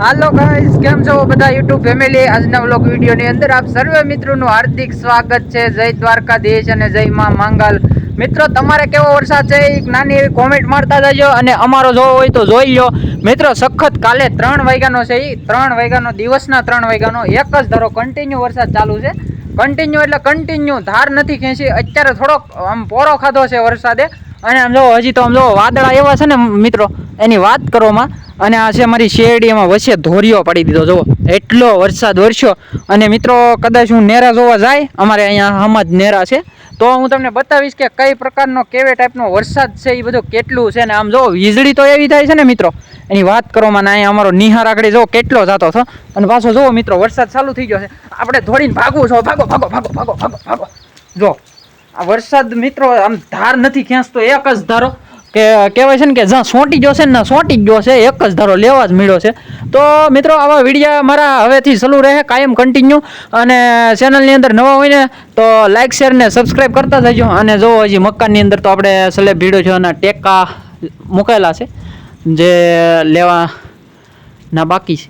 હાલો guys કેમ છો બધા યુટ્યુબ ફેમિલી આજના વ્લોગ વિડીયોની અંદર આપ સર્વે મિત્રોનું હાર્દિક સ્વાગત છે. જય દ્વારકાધીશ અને જય માં મંગલ. મિત્રો, તમારે કેવો વરસાદ છે? એક નાની એવી કોમેન્ટ મારતા જજો અને અમારો જોવો હોય તો જોઈ લો મિત્રો, સખત કાલે ત્રણ વાગ્યાનો છે એ ત્રણ વાગ્યાનો, દિવસના ત્રણ વાગ્યાનો એક જ ધારો કન્ટિન્યુ વરસાદ ચાલુ છે. કન્ટિન્યુ એટલે કન્ટિન્યુ ધાર નથી ખેંચી. અત્યારે થોડોક આમ પોરો ખાધો છે વરસાદે. અને આમ જો, હજી તો આમ જો વાદળા એવા છે ને મિત્રો. એની વાત કરવામાં અને આ છે મારી શેરડીમાં વચ્ચે ધોરિયો પાડી દીધો, જુઓ. એટલો વરસાદ વરસ્યો. અને મિત્રો, કદાચ હું નેરા જોવા જાય, અમારે અહીંયા હમ જ નેરા છે. તો હું તમને બતાવીશ કે કઈ પ્રકારનો, કેવે ટાઈપનો વરસાદ છે એ બધું કેટલું છે ને આમ જો વીજળી તો એવી થાય છે ને મિત્રો. એની વાત કરવામાં ને, અહીંયા અમારો નિહાર આગળ જો કેટલો જતો હતો. અને પાછો જુઓ મિત્રો, વરસાદ ચાલુ થઈ ગયો છે. આપણે દોડીને ભાગવું છો. ભાગો ભાગો ભાગો ભાગો ભાગો ભાગો. જો આ વરસાદ મિત્રો આમ ધાર નથી ખેંચતો એક જ ધારો. કે કહેવાય છે ને કે જ્યાં સોંટી છે ને સોંટી જ છે, એક જ ધારો લેવા જ મળ્યો છે. તો મિત્રો, આવા વિડીયા મારા હવેથી ચાલુ રહે, કાયમ કન્ટિન્યુ અને ચેનલની અંદર નવા હોય ને, તો લાઇક શેર ને સબસ્ક્રાઈબ કરતા જજો. અને જો હજી મકાનની અંદર તો આપણે સલેબ ભીડો છે અને ટેકા મૂકેલા છે, જે લેવાના બાકી છે.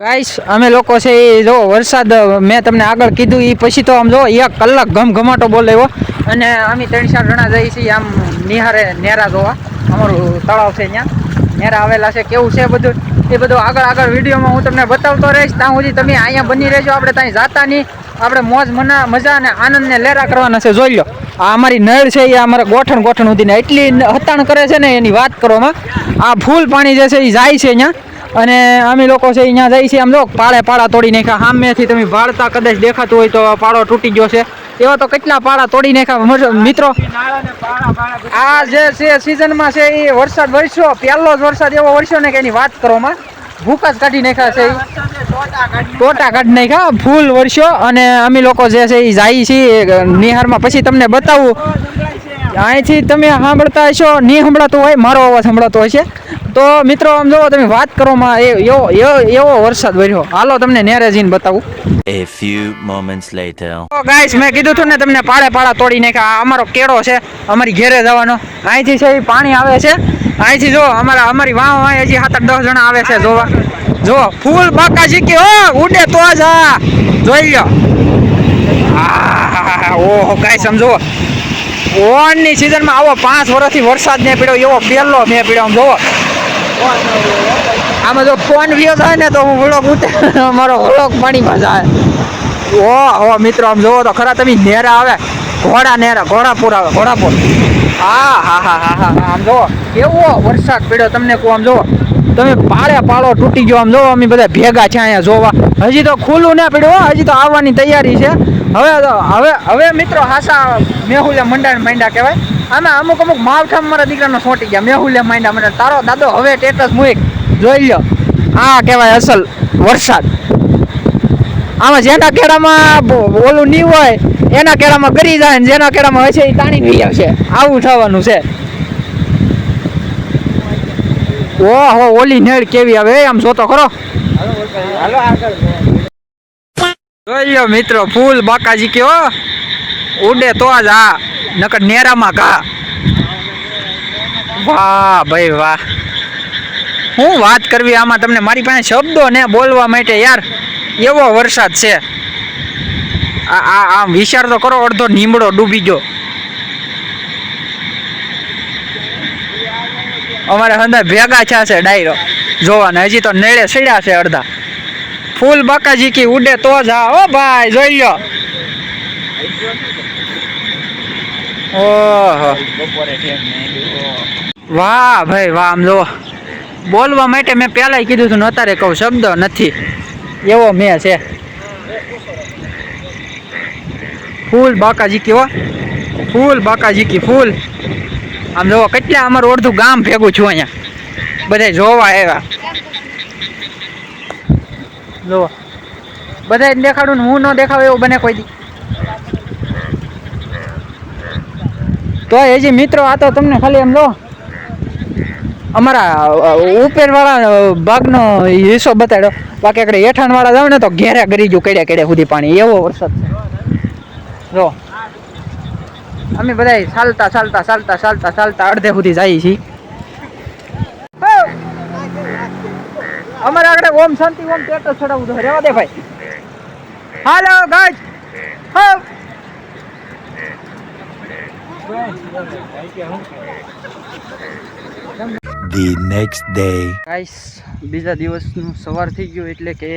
ગાઈસ અમે લોકો છે એ જો વરસાદ, મેં તમને આગળ કીધું એ પછી તો આમ જો એક કલાક ઘમઘમાટો બોલાવ્યો. અને અમે ત્રણ ચાર જણા જઈએ છીએ, આમ નિહારે નેરા જોવા. અમારું તળાવ છે ત્યાં. નેરા આવેલા છે, કેવું છે બધું? એ બધું આગળ આગળ વિડીયોમાં હું તમને બતાવતો રહીશ. ત્યાં સુધી તમે અહીંયા બની રહેજો, આપણે ત્યાં જાતા નહીં. આપણે મોજ મના, મજા અને આનંદને લેરા કરવાના છે, જોઈ લો. આ અમારી નળ છે, એ અમારે ગોઠણ ગોઠણ સુધીને એટલી હતાણ કરે છે ને, એની વાત કરવામાં. આ ફૂલ પાણી જે છે, એ જાય છે અહીંયા. અને અમે લોકો છે અહીંયા જઈએ છીએ આમ જો, પાળે પાળા તોડી નાખ્યા. સામેથી તમે ભાળતા કદાચ દેખાતું હોય તો પાળો તૂટી ગયો છે. એવા તો કેટલા પાળા તોડી નાખ્યા? મિત્રો, આ જે છે સિઝનમાં છે એ વરસાદ વરસ્યો. પહેલો જ વરસાદ એવો વરસ્યો ને કે એની વાત કરવામાં ભૂખ જ કાઢી નાખ્યા છે. ટોટા કાઢી નાખ્યા, ફૂલ વરસ્યો. અને અમે લોકો જે છે એ જાય છીએ નિહારમાં. પછી તમને બતાવું. અહીંથી તમે સાંભળતા હશો, નહીં સાંભળાતું હોય, મારો અવાજ સંભળાતો હશે. તો મિત્રો આમ જો તમે વાત કરવામાં એ- એવો એવો વરસાદ વર્યો હાલો તમને નેરે જઈને બતાવું. A few moments later. તો ગાઈસ મેં કીધું હતું ને તમને પાળે પાળા તોડી નાખ્યા. આ અમારો કેળો છે અમારી ઘેરે જવાનો. અહીંથી છે એ પાણી આવે છે. અહીંથી જો અમારા અમારી વાવ વાય હજી સાત દસ જણા આવે છે જોવા. જો ફૂલ બાકા શીખી હો ઉડે તો જા જોઈ આહાહાહા, ઓહો ગાઈસ સમજો ઓનની સિઝનમાં આવો પાંચ વર્ષથી વરસાદ ને પીડ્યો એવો પહેલો મેં પીડ્યો આમ જોવો આમાં જો ફોન વિયો થાય ને તો હું વ્લોગ ઉતાર મારો વ્લોગ પાણીમાં જાય ઓ ઓ મિત્રો આમ જોવો તો ખરા તમે નેરા આવે. ઘોડા નેરા ઘોડાપુર આવે ઘોડાપુર હા હા હા હા હા આમ જોવો. કેવો વરસાદ પડ્યો તમને કહું આમ જોવો. તમે પાળે પાળો તૂટી ગયો આમ જોવો અમે બધા ભેગા છે અહીંયા જોવા. હજી તો ખુલ્લું ના પડ્યું હો, હજી તો આવવાની તૈયારી છે. હવે હવે હવે મિત્રો હાસા મેહુલે મંડાણ માંડ્યા કહેવાય. આમાં અમુક અમુક માવઠા મારા દીકરાનો સોટી ગયા. મેં મેહુલે માંડ્યા મને. તારો દાદો હવે ટેટસ મુક જોઈ લ્યો. આ કહેવાય અસલ વરસાદ. આમાં જેના કેળામાં ઓલું નહીં હોય, એના કેળામાં ગરી જાય ને જેના કેળામાં હોય છે એ તાણી લઈ આવશે. આવું થવાનું છે. ઓહો, ઓલી નેડ કેવી આવે? આમ જોતો ખરો. જોઈ લ્યો મિત્રો, ફૂલ બાકાજી કેવો ઉડે તો જ આ. નકર નેરામાં ઘા. વાહ ભાઈ વાહ. હું વાત કરવી આમાં તમને મારી પાસે શબ્દો ને બોલવા માટે યાર, એવો વરસાદ છે. આ આમ વિચાર તો કરો, અડધો નીમડો ડૂબી ગયો. અમારે હંદર ભેગા થયા છે ડાયરો. જોવાને, હજી તો નેળે સડ્યા છે અડધા. ફૂલ બાકાજી કી ઉડે તો જ ઓ ભાઈ, જોઈ લ્યો. ઓહો. વાહ ભાઈ વાહ આમ જુઓ. બોલવા માટે મેં પહેલાંય કીધું હતું અત્યારે કહું શબ્દ નથી. એવો મેં છે. ફૂલ બાકા જીકી હો. ફૂલ બાકા જીકી ફૂલ. આમ જોવો કેટલા અમારું અડધું ગામ ભેગું છું અહીંયા. બધા જોવા આવ્યા. જોવો બધા દેખાડું ને હું ન દેખાવ એવું બને કોઈ દી. તો હજી મિત્રો, આ તો તમને ખાલી એમ લો, અમારા ઉપેરવાળા ભાગનો હિસ્સો બતાડ્યો. બાકી આપણે હેઠાણવાળા જાવ ને તો ઘેરે ગરીજું કેડે કેડે સુધી પાણી, એવો વરસાદ. જો, અમે બધા ચાલતા ચાલતા ચાલતા ચાલતા ચાલતા અડધે સુધી જઈએ છીએ! અમારે આગળ ઓમ શાંતિ, ઓમ ટેટસ ચડાવવું રેવા દે ભાઈ. હાલો ગાઈસ હો The next day. ગાઈસ બીજા દિવસનું સવાર થઈ ગયું એટલે કે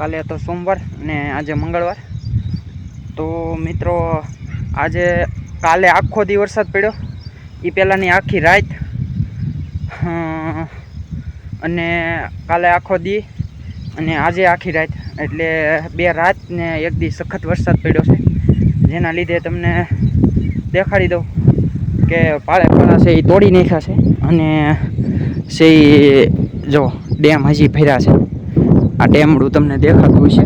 કાલે હતો સોમવાર અને આજે મંગળવાર. તો મિત્રો, આજે કાલે આખો દી વરસાદ પડ્યો. એ પહેલાંની આખી રાત. અને કાલે આખો દી અને આજે આખી રાત. એટલે બે રાત ને એક દી સખત વરસાદ પડ્યો છે. જેના લીધે તમને દેખાડી દઉં કે પાળે પાળા છે એ તોડી નાખ્યા છે. અને છે જો ડેમ હજી ભર્યા છે. આ ડેમડું તમને દેખાતું છે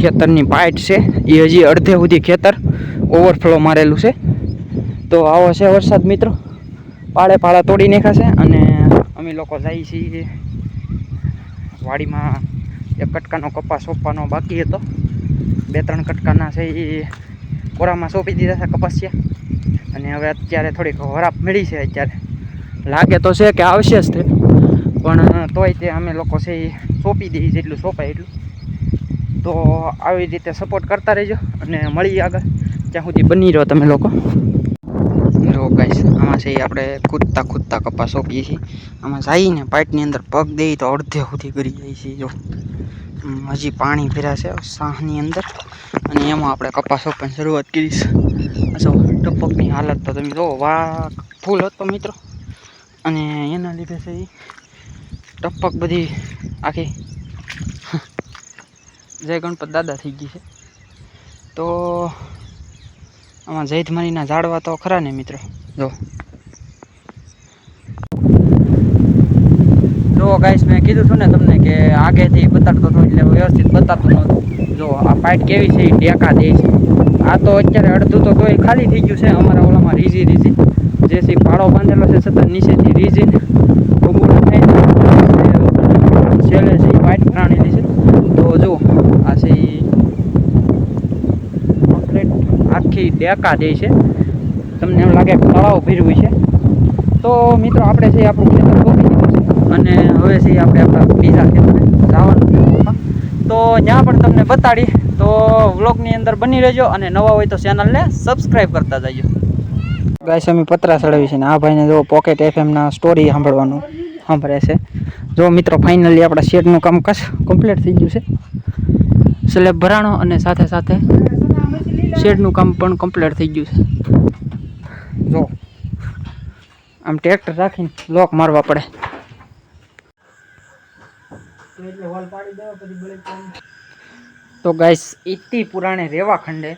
ખેતરની પાઇટ છે. એ હજી અડધે સુધી ખેતર ઓવરફ્લો મારેલું છે. તો આવો છે વરસાદ મિત્રો. પાળે પાળા તોડી નાખ્યા છે અને અમે લોકો જઈએ છીએ. વાડીમાં એક કટકાનો કપાસ સોંપવાનો બાકી હતો. બે ત્રણ કટકાના છે એ કોરામાં સોંપી દીધા છે કપાસિયા. અને હવે અત્યારે થોડીક વરાપ મળી છે અત્યારે. લાગે તો છે કે આવશે જ તે. પણ તોય તે અમે લોકો છે એ સોંપી દઈએ જેટલું સોંપાય એટલું. તો આવી રીતે સપોર્ટ કરતા રહેજો અને મળીએ આગળ. ત્યાં સુધી બની રહો તમે લોકો. જો ગાઈસ આમાં છે આપણે કૂદતા કૂદતા કપાસ સોંપીએ છીએ. આમાં જઈને પાઇટની અંદર પગ દઈએ તો અડધે સુધી કરી જાય છે. જો હજી પાણી ભર્યા છે સાહની અંદર. અને એમાં આપણે કપાસ સોંપવાની શરૂઆત કરીશ અચ્છા ટપકની હાલત તો તમે જુઓ વાહ ફૂલ હતો મિત્રો. અને એના લીધે છે ટપક બધી આખી જય ગણપત દાદા થઈ ગઈ છે. તો આમાં જૈધમારીના ઝાડવા તો ખરા ને મિત્રો. જો. જો ગાઈસ મેં કીધું હતું ને તમને કે આગેથી બતાડતો હતો એટલે વ્યવસ્થિત બતાવતો નહોતું. જો, આ પાઇટ કેવી છે એ ટેકા દે છે. આ તો અત્યારે અડધું તો તોય ખાલી થઈ ગયું છે, અમારા ઓલામાં રીઝી રીઝી. જે સી પાળો બાંધેલો છે છતાં નીચેથી રીઝી. બબુડા થાય છેલ્લે છે પાઇટ પ્રાણેલી છે, તો જો આ છે એ કમ્પ્લીટ આખી ડેકા દે છે. તમને એમ લાગે કે તળાવ ભીરવું છે. તો મિત્રો, આપણે છે આપણું ખેતર ગોપી દીધું અને હવે છે આપણે આપણા બીજા ખેતરે જવાનું તો ત્યાં પણ તમને બતાડી, તો વ્લોગની અંદર બની રહેજો અને નવા હોય તો ચેનલને સબસ્ક્રાઈબ કરતા જજો. ગાય અમે પતરા ચડાવી છે ને આ ભાઈને જો પોકેટ એફએમના સ્ટોરી સાંભળવાનું સાંભળે છે. જો મિત્રો ફાઇનલી આપણા શેડનું કામ કશ કમ્પ્લીટ થઈ ગયું છે. સ્લેબ ભરાણો અને સાથે સાથે શેડનું કામ પણ કમ્પ્લીટ થઈ ગયું છે. જો. આમ ટ્રેક્ટર રાખીને લોક મારવા પડે. તો ગાઈસ ઇતિ પુરાણે રેવા ખંડે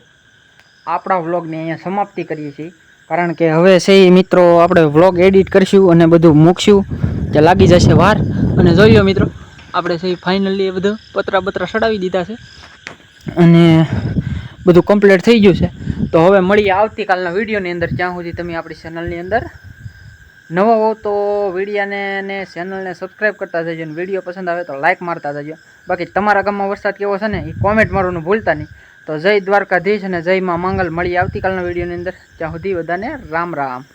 આપણા વ્લોગને અહીંયા સમાપ્તિ કરીએ છીએ. કારણ કે હવે છે મિત્રો, આપણે વ્લોગ એડિટ કરીશું અને બધું મૂકશું. તે લાગી જશે વાર. અને જોયો મિત્રો, આપણે છે ફાઇનલી એ બધું પતરા બતરા ચડાવી દીધા છે. અને બધું કમ્પ્લીટ થઈ ગયું છે. તો હવે મળીએ આવતીકાલના વિડીયોની અંદર. ત્યાં સુધી તમે આપણી ચેનલની અંદર નવા હો તો વિડીયાને ને ચેનલને સબસ્ક્રાઈબ કરતા જજો અને વીડિયો પસંદ આવે તો લાઇક મારતા જજો. બાકી તમારા ગામમાં વરસાદ કેવો છે ને, એ કોમેન્ટ મારવાનું ભૂલતા નહીં. તો જય દ્વારકાધીશ અને જય માં મંગલ. મળીએ આવતીકાલના વિડીયોની અંદર. ત્યાં સુધી બધાને રામ રામ.